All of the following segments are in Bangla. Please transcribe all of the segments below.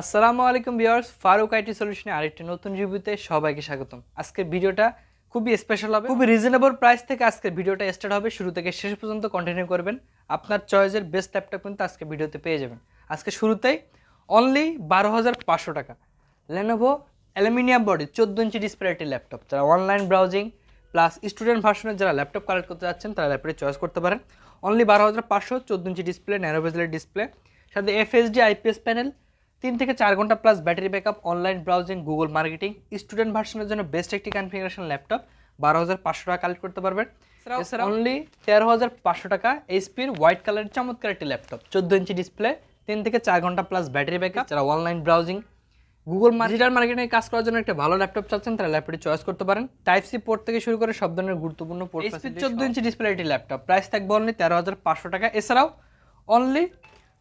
আসসালামু আলাইকুম ভিউয়ার্স, ফারুক আইটি সলিউশনে আরেকটি নতুন রিভিউতে সবাইকে স্বাগতম। আজকের ভিডিওটা খুবই স্পেশাল হবে, খুবই রিজনেবল প্রাইস থেকে আজকের ভিডিওটা স্টার্ট হবে। শুরু থেকে শেষ পর্যন্ত কন্টিনিউ করবেন। আপনার চয়েসের বেস্ট ল্যাপটপ কিন্তু আজকে ভিডিওতে পেয়ে যাবেন। আজকে শুরুতেই অনলি বারো হাজার পাঁচশো টাকা। লেনোভো অ্যালুমিনিয়াম বডি চোদ্দ ইঞ্চি ডিসপ্লে একটি ল্যাপটপ যারা অনলাইন ব্রাউজিং প্লাস স্টুডেন্ট ভার্সনের যারা ল্যাপটপ কালেক্ট করতে যাচ্ছেন, তারা ল্যাপটপে চয়েস করতে পারেন। অনলি বারো হাজার পাঁচশো, চোদ্দ ইঞ্চি ডিসপ্লে ন্যারো বেজেলের ডিসপ্লে সাথে এফএসডি আইপিএস প্যানেল তিন থেকে চার ঘণ্টা plus battery backup online browsing Google marketing student ভার্সনের জন্য বেস্ট একটি কনফিগারেশন ল্যাপটপ বারো হাজার পাঁচশো টাকা কালেক্ট করতে পারবেন অনলি তেরো হাজার পাঁচশো টাকা এইচপির হোয়াইট কালারের চমৎকার একটি ল্যাপটপ চোদ্দ ইঞ্চি ডিসপ্লে তিন থেকে চার ঘণ্টা প্লাস ব্যাটারি ব্যাকআপ যারা অনলাইন ব্রাউজিং গুগল ডিজিটাল মার্কেটিংয়ে কাজ করার জন্য একটা ভালো ল্যাপটপ চাচ্ছেন তারা ল্যাপটপটি চয়েস করতে পারেন। টাইপ সি পোর্ট থেকে শুরু করে সব ধরনের গুরুত্বপূর্ণ পোর্ট চোদ্দ ইঞ্চি ডিসপ্লে একটি ল্যাপটপ প্রাইস থাকবে অনলি তেরো হাজার পাঁচশো টাকা। এছাড়াও অনলি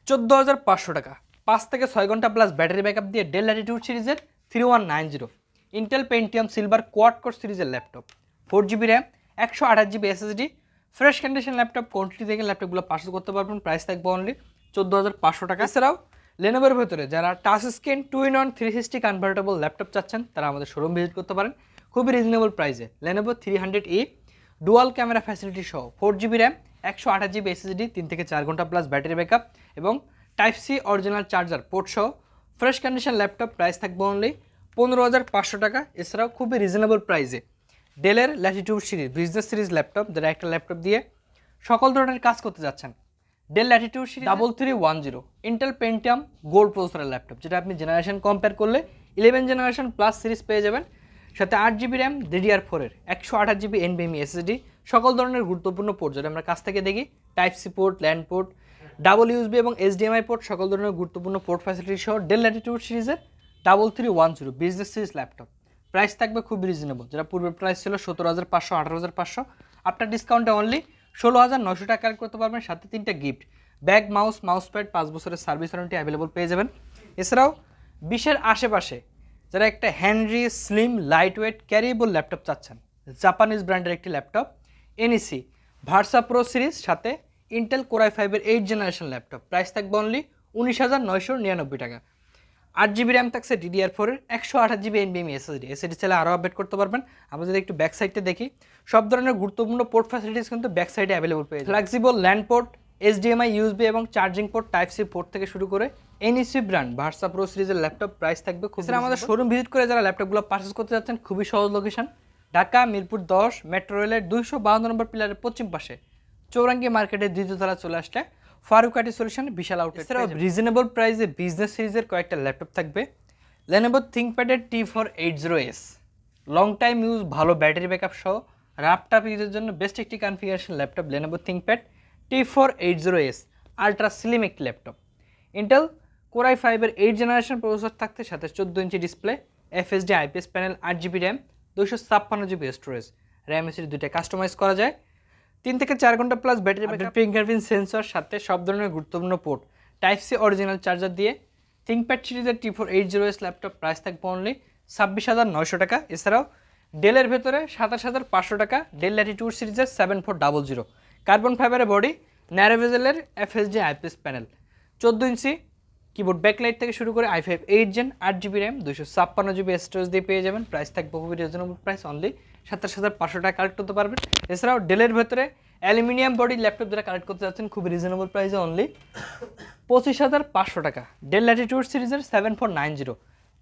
চোদ্দ হাজার পাঁচশো টাকা। পাঁচ থেকে ছয় ঘণ্টা প্লাস ব্যাটারি ব্যাকআপ দিয়ে ডেল ল্যাটিটিউড সিরিজের three one nine zero Intel Pentium silver quad core সিরিজের ল্যাপটপ ফোর জিবি র্যাম একশো আঠাশ GB SSD fresh condition laptop quantity থেকে ল্যাপটপগুলো পার্সেল করতে পারবেন প্রাইস থাকবে অনলি চোদ্দ হাজার পাঁচশো টাকা। এছাড়াও লেনোভোর ভেতরে যারা touch screen two in one three sixty convertible laptop চাচ্ছেন, তারা আমাদের শোরুম ভিজিট করতে পারেন। খুবই রিজনেবল প্রাইসে Lenovo three hundred E dual camera facility সহ ফোর জিবি র্যাম একশো আঠাশ জিবি এসএসডি তিন থেকে চার ঘণ্টা প্লাস ব্যাটারি ব্যাকআপ এবং type C original charger port সহ ফ্রেশ কন্ডিশন ল্যাপটপ প্রাইস থাকবে অনলি পনেরো হাজার পাঁচশো টাকা এছাড়াও খুবই রিজনেবল প্রাইসে ডেলের Latitude series business series laptop যারা একটা ল্যাপটপ দিয়ে সকল ধরনের কাজ করতে যাচ্ছেন। Dell Latitude series double three one zero Intel Pentium gold প্রসেসরের ল্যাপটপ যেটা আপনি জেনারেশন কম্পেয়ার করলে ইলেভেন জেনারেশন প্লাস সিরিজ পেয়ে যাবেন। সাথে আট জিবি র্যাম ডিডিআর ফোরের একশো আঠাশ জিবি এনবিএমই এসএসডি সকল ধরনের গুরুত্বপূর্ণ পোর্ট যেটা আমরা কাছ থেকে দেখি type C port LAN port double USB এবং এইচডিএমআই পোর্ট সকল ধরনের গুরুত্বপূর্ণ পোর্ট ফ্যাসিলিটি সহ ডেল ল্যাটিটিউড সিরিজের double three one zero business series laptop price থাকবে খুব রিজনেবল যেটা পূর্বের প্রাইস ছিল সতেরো হাজার পাঁচশো, আঠারো হাজার পাঁচশো। আপনার ডিসকাউন্টে অনলি ষোলো হাজার নশো টাকা করতে পারবেন, সাথে তিনটা gift bag mouse mouse pad পাঁচ বছরের সার্ভিস ওয়ারেন্টি অ্যাভেলেবল পেয়ে যাবেন। এছাড়াও বিশের আশেপাশে যারা একটা handy slim light weight carryable laptop চাচ্ছেন জাপানিজ ব্র্যান্ডের একটি laptop NEC Versa Pro series সাথে ইন্টেল কোরাই ফাইভের এইট জেনারেশন ল্যাপটপ প্রাইস থাকবে অনলি উনিশ হাজার নয়শো নিরানব্বই টাকা। আট জিবি র্যাম থাকছে ডিডিআর ফোরের একশো আঠাশ জিবি এনবিএম এসএসডি এসএসডি চাইলে আরও আপডেট করতে পারবেন। আমরা যদি একটু ব্যাক সাইডে দেখি সব ধরনের গুরুত্বপূর্ণ পোর্ট ফ্যাসিলিটিস কিন্তু ব্যাক সাইডে অ্যাভেলেবল পেয়ে flexible LAN port HDMI USB এবং charging port type C port থেকে শুরু করে এনইসি ব্র্যান্ড ভার্সা প্রো সিরিজের ল্যাপটপ প্রাইস থাকবে খুব আমাদের শোরুম ভিজিট করে যারা ল্যাপটপগুলো পারচেস করতে যাচ্ছেন খুবই সহজ লোকেশন ঢাকা মিরপুর দশ মেট্রো রেলের দুইশো বাহান্ন নম্বর পিলারের পশ্চিম পাশে। চৌরাঙ্গি মার্কেটের দ্বিতীয় তলা চলে আসলে ফারুকাটি সলিউশন বিশাল আউট এছাড়াও রিজনেবল প্রাইসে বিজনেস সিরিজের কয়েকটা ল্যাপটপ থাকবে। Lenovo থিঙ্কপ্যাডের T four eight zero S long time use ভালো ব্যাটারি ব্যাকআপ সহ ল্যাপটপ ইউজের জন্য বেস্ট একটি configuration laptop Lenovo ThinkPad T four eight zero S ultra slim একটি ল্যাপটপ ইন্টেল কোরাই ফাইভের এইট জেনারেশন প্রসেসর থাকতে সাথে চোদ্দ ইঞ্চি ডিসপ্লে এফএসডি আইপিএস প্যানেল আট জিবি র্যাম দুশো ছাপ্পান্ন জিবি স্টোরেজ র্যাম এসির দুইটা কাস্টমাইজ করা যায়। তিন থেকে চার ঘণ্টা plus battery backup fingerprint sensor সাথে সব ধরনের গুরুত্বপূর্ণ port type C original charger দিয়ে থিঙ্কপ্যাড সিরিজের T four eight zero S laptop price থাকবে অনলি ছাব্বিশ হাজার নয়শো টাকা। এছাড়াও ডেলের ভেতরে সাতাশ হাজার পাঁচশো টাকা ডেল ল্যাটিটিউড সিরিজের seven four double zero carbon ফাইবারের বডি ন্যারোভেজেলের এফএসডি আইপিএস প্যানেল চোদ্দ ইঞ্চি কিবোর্ড ব্যাকলাইট থেকে শুরু করে আই ফাইভ এইট জেন আট জিবি র্যাম দুশো ছাপ্পান্ন জিবি স্টোরেজ দিয়ে পেয়ে যাবেন। প্রাইস থাকবে খুবই রিজনেবল প্রাইস অনলি সাতাশ হাজার পাঁচশো টাকা কালেক্ট করতে পারবেন। এছাড়াও ডেলের ভেতরে অ্যালুমিনিয়াম বডি ল্যাপটপ যারা কালেক্ট করতে যাচ্ছেন, খুবই রিজনেবল প্রাইসে অনলি পঁচিশ হাজার পাঁচশো টাকা। ডেল ল্যাটিটিউড সিরিজের seven four nine zero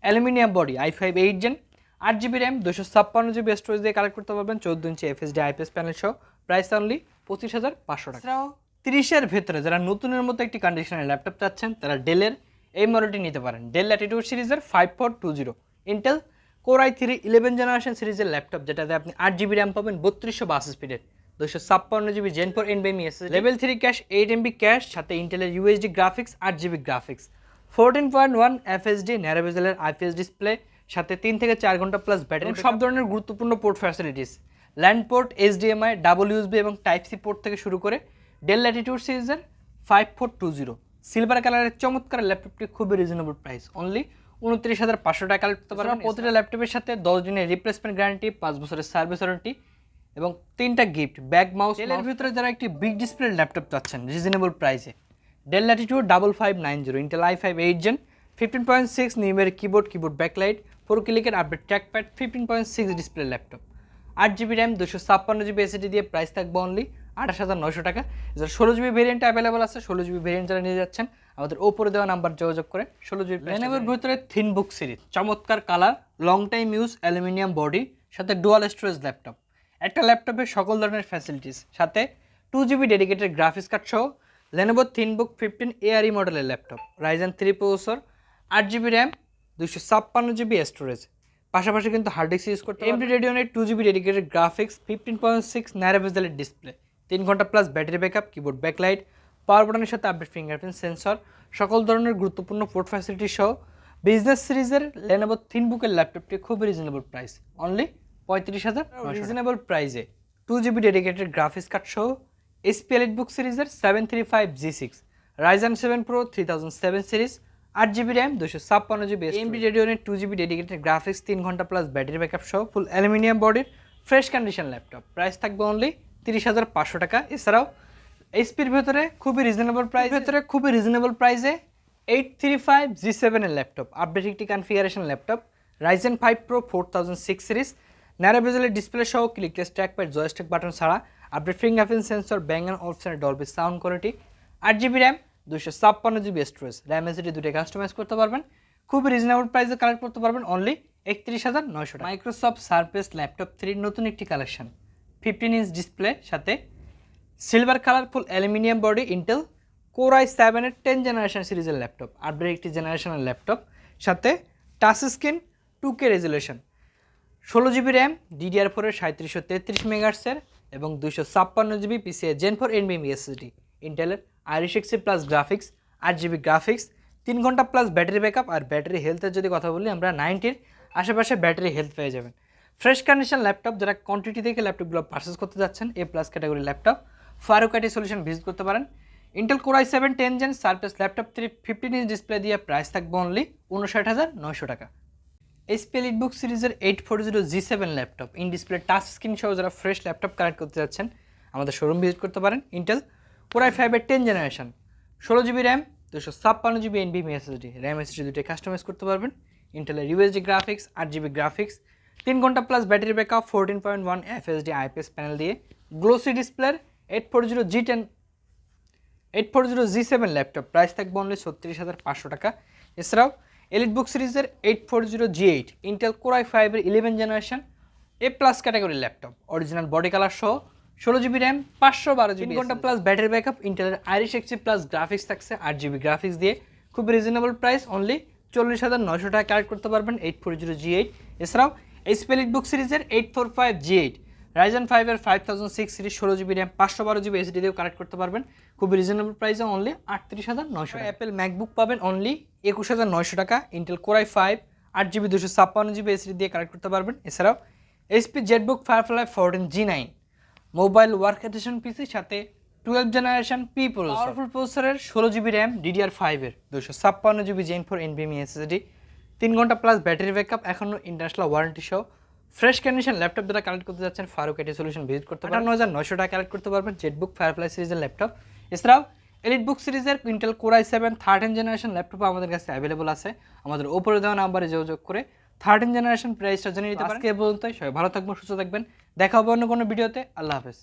aluminium body i five eight gen আট জিবি র্যাম দুশো ছাপ্পান্ন জিবি স্টোরেজ দিয়ে কালেক্ট করতে পারবেন। চোদ্দ ইঞ্চি এফএসডি আইপিএস প্যানেল সহ প্রাইস অনলি পঁচিশ হাজার পাঁচশো টাকা। তিরিশের ভেতরে যারা নতুনের মতো একটি কন্ডিশনের ল্যাপটপ চাচ্ছেন তারা ডেলের এই মডেলটি নিতে পারেন। ডেল ল্যাটিটিউড সিরিজের five four two zero Intel core i three eleven generation সিরিজের ল্যাপটপ যেটাতে আপনি আট জিবি র্যাম পাবেন বত্রিশশো বাস স্পিডের দুশো ছাপ্পান্ন GB gen four এনবিএমি S level three cache eight MB cache সাথে ইন্টেলের ইউএসডি গ্রাফিক্স আট GB graphics fourteen point one FHD ন্যারোভেজেলের IPS display সাথে তিন থেকে চার ঘণ্টা প্লাস ব্যাটারি সব ধরনের গুরুত্বপূর্ণ port facilities LAN port HDMI double USB এবং টাইপ সি পোর্ট থেকে শুরু করে ডেল ল্যাটিটিউড সিরিজের five four two zero silver কালারের চমৎকার ল্যাপটপটি খুবই রিজনেবল প্রাইস অনলি উনত্রিশ হাজার পাঁচশো টাকা করতে পারবেন। প্রতিটা ল্যাপটপের সাথে দশ দিনের রিপ্লেসমেন্ট গ্যারান্টি পাঁচ বছরের সার্ভিস ওয়ারেন্টি এবং তিনটা গিফট ব্যাগ মাউস এর ভিতরে যারা একটি বিগ ডিসপ্লে ল্যাপটপ চাচ্ছেন রিজনেবল প্রাইসে Dell Latitude double five nine zero Intel i five eight gen fifteen point six নিউমের keyboard keyboard backlight four ক্লিকের update trackpad fifteen point six display laptop আট জিবি র্যাম দুশো ছাপ্পান্ন জিবি এসিডি দিয়ে প্রাইস থাকবে অনলি আঠাশ হাজার নয়শো টাকা। যারা ষোলো জিবি ভেরিয়েন্ট অ্যাভেলেবল আছে ষোলো জিবি ভেরিয়েন্ট যারা নিয়ে যাচ্ছেন আমাদের ওপরে দেওয়া নাম্বার যোগাযোগ করে ষোলো জিবি লেনোভোর ভিতরে থিন বুক সিরিজ চমৎকার colour long time use aluminium body সাথে ডুয়াল স্টোরেজ ল্যাপটপ একটা ল্যাপটপে সকল ধরনের ফ্যাসিলিটিস সাথে two GB dedicated graphics card সহ লেনোভো থিনবুক ফিফটিন এআরই মডেলের ল্যাপটপ রাইজেন থ্রি প্রসেসর আট জিবি র্যাম দুশো ছাপ্পান্ন জিবি স্টোরেজ পাশাপাশি কিন্তু হার্ড ডিস্ক ইউজ করতে AMD রেডিওনের two GB dedicated graphics fifteen point six ন্যারোভেজেলের display তিন ঘণ্টা plus battery backup keyboard backlight power বাটনের সাথে আপডেট ফিঙ্গারপ্রিন্ট সেন্সর সকল ধরনের গুরুত্বপূর্ণ পোর্ট ফ্যাসিলিটি সহ বিজনেস সিরিজের লেনোভো থিনবুকের ল্যাপটপটি খুবই রিজনেবল প্রাইস অনলি পঁয়ত্রিশ হাজার রিজনেবল প্রাইসে two GB dedicated graphics card সহ এসপি এলিট বুক সিরিজের seven three five G six Ryzen seven Pro three thousand seven series আট জিবি র্যাম দুশো ছাপ্পান্ন জিবি এমবি রেডিওনের টু জিবি ডেডিকেটেড গ্রাফিক্স তিন ঘণ্টা প্লাস ব্যাটারি ব্যাকআপ সহ ফুল অ্যালুমিনিয়াম বডির ফ্রেশ কন্ডিশন ল্যাপটপ প্রাইস থাকবে অনলি তিরিশ হাজার পাঁচশো টাকা। এছাড়াও এইচপির ভেতরে খুবই রিজনেবল প্রাইস ভেতরে খুবই রিজনেবল প্রাইসে এইট থ্রি ফাইভ জি সেভেনের ল্যাপটপ আপডেট একটি configuration laptop Ryzen five Pro four thousand six series ন্যারোভেজেলের display সহ ক্লিকলেস ট্র্যাকপ্যাড জয়স্টিক বাটন ছাড়া update fingerprint sensor bang and অপশনের ডলবি সাউন্ড কোয়ালিটি আট জিবি র্যাম দুশো ছাপ্পান্ন জিবি স্টোরেজ র্যাম এসিডি দুটো কাস্টমাইজ করতে পারবেন। খুবই রিজনেবল প্রাইসে কালেক্ট করতে পারবেন অনলি একত্রিশ হাজার নয়শো টাকা। মাইক্রোসফট সার্ফেস ল্যাপটপ থ্রির নতুন একটি কালেকশন ফিফটিন ইঞ্চ ডিসপ্লে সাথে silver colourful aluminium body Intel core i সেভেনের টেন জেনারেশন সিরিজের ল্যাপটপ আপডেট একটি জেনারেশনের ল্যাপটপ, সাথে touch screen two K resolution ষোলো জিবি র্যাম ডিডিআর ফোরের সাঁত্রিশশো তেত্রিশ মেগার্সের এবং দুশো ছাপ্পান্ন জিবি পিসিএ জেন ফোর এনবিএম এসএসডি ইন্টেলের আইরিশ এক্সি প্লাস গ্রাফিক্স আট জিবি গ্রাফিক্স তিন ঘণ্টা প্লাস ব্যাটারি ব্যাকআপ আর ব্যাটারি হেলথের যদি কথা বলি আমরা নাইনটির আশেপাশে ব্যাটারি হেলথ পেয়ে যাবেন। ফ্রেশ কন্ডিশন ল্যাপটপ যারা কোয়ান্টিটি থেকে ল্যাপটপগুলো পারচেস করতে যাচ্ছেন এ প্লাস ক্যাটাগরি ল্যাপটপ ফারুকাটি সলিউশন ভিজিট করতে পারেন। Intel core i seven ten gen Surface laptop three fifteen inch display দিয়ে প্রাইস থাকবে অনলি উনষাট হাজার নয়শো টাকা। এইচপি এলিট বুক সিরিজের eight four zero G seven laptop in display touch screen সহ যারা ফ্রেশ ল্যাপটপ কানেক্ট করতে যাচ্ছেন, আমাদের শোরুম ভিজিট করতে পারেন। ইন্টেল কোরাই ফাইভের টেন জেনারেশন ষোলো জিবি র্যাম দুশো ছাপ্পান্ন জিবি এনবিএম এসএসডি র্যাম এসএসডি দুটোই কাস্টমাইজ করতে পারবেন। ইন্টেলের ইউএসডি গ্রাফিক্স আট জিবি গ্রাফিক্স তিন ঘণ্টা plus battery backup fourteen point one FHD IPS panel দিয়ে গ্লোসি ডিসপ্লের eight four zero G ten eight four zero G seven laptop price থাকবে অনলি ছত্রিশ হাজার পাঁচশো টাকা। এছাড়াও এলিট বুক সিরিজের eight four zero G eight Intel core i ফাইভের ইলেভেন জেনারেশন এ প্লাস ক্যাটাগরির ল্যাপটপ অরিজিনাল বডি কালার সহ ষোলো জিবি র্যাম পাঁচশো বারো জিবি ঘণ্টা প্লাস ব্যাটারি ব্যাকআপ ইন্টেলের আইরিশ এক্সি প্লাস গ্রাফিক্স থাকছে আট জিবি গ্রাফিক্স দিয়ে খুব রিজনেবল প্রাইস অনলি চল্লিশ হাজার নশো টাকা কালেক্ট করতে পারবেন eight four zero G eight এছাড়াও এই স্পেলিট বুক সিরিজের eight four five G eight Ryzen ফাইভের ফাইভ থাউজেন্ড সিক্স সিরিজ ষোলো জিবি র্যাম পাঁচশো বারো জিবি এসডি দিয়েও কালেক্ট করতে পারবেন। খুবই রিজনেবল প্রাইসে অনলি আটত্রিশ হাজার নয়শো অ্যাপেল ম্যাকবুক পাবেন অনলি একুশ হাজার নয়শো টাকা ইন্টেল কোরাই ফাইভ আট জিবি দুশো ছাপ্পান্ন জিবি এসডি দিয়ে কালেক্ট করতে পারবেন। এছাড়াও HP ZBook Firefly fourteen G nine mobile work edition পিসির সাথে twelve generation P processor powerful প্রসেসরের ষোলো জিবি র্যাম ডিডিআর ফাইভের দুশো ছাপ্পান্ন জিবি জেন ফোর এনবিএমি এসএসডি তিন ঘণ্টা প্লাস ব্যাটারি ব্যাকআপ এখনও ইন্টারন্যাশনাল ওয়ারেন্টি সহ ফ্রেশ কন্ডিশন ল্যাপটপ যারা কালেক্ট করতে যাচ্ছেন ফারুক এটি সলিউশন ভিজিট করতে পারেন হাজার নয়শো টাকা কালেক্ট করতে পারবেন জেটবুক ফায়ারফ্লাই সিরিজের ল্যাপটপ এছাড়াও এলিট বুক সিরিজের Intel core i seven thirteen generation laptop আমাদের কাছে অ্যাভেলেবল আছে। আমাদের ওপরে দেওয়া নাম্বারে যোগাযোগ করে থার্টিন জেনারেশন প্রাইসটা জেনে নিতে পারেন। আজকে এ পর্যন্তই সবাই ভালো থাকবেন সুস্থ থাকবেন। দেখা হবে অন্য কোনো ভিডিওতে আল্লাহ হাফেজ।